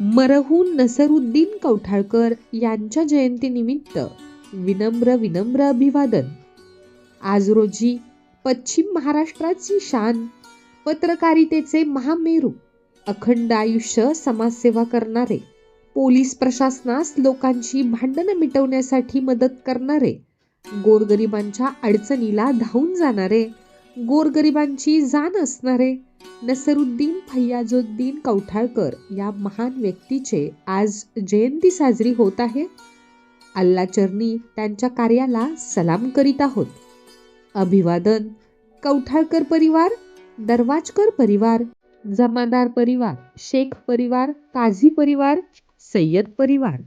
मरहून नसरुद्दीन कौठाळकर यांच्या जयंतीनिमित्त विनम्र विनम्र अभिवादन. आज रोजी पश्चिम महाराष्ट्राची शान पत्रकारितेचे महामेरू अखंड आयुष्य समाजसेवा करणारे पोलीस प्रशासनास लोकांची भांडणं मिटवण्यासाठी मदत करणारे गोरगरिबांच्या अडचणीला धावून जाणारे गोरगरिबांची जाण असणारे नसरुद्दीन फैयाजुद्दीन कौठाळकर या महान व्यक्तीचे आज जयंती साजरी होत आहे. अल्लाचरणी त्यांच्या कार्याला सलाम करीत आहोत. अभिवादन कौठाळकर परिवार दरवाजकर परिवार जमादार परिवार शेख परिवार काझी परिवार सय्यद परिवार.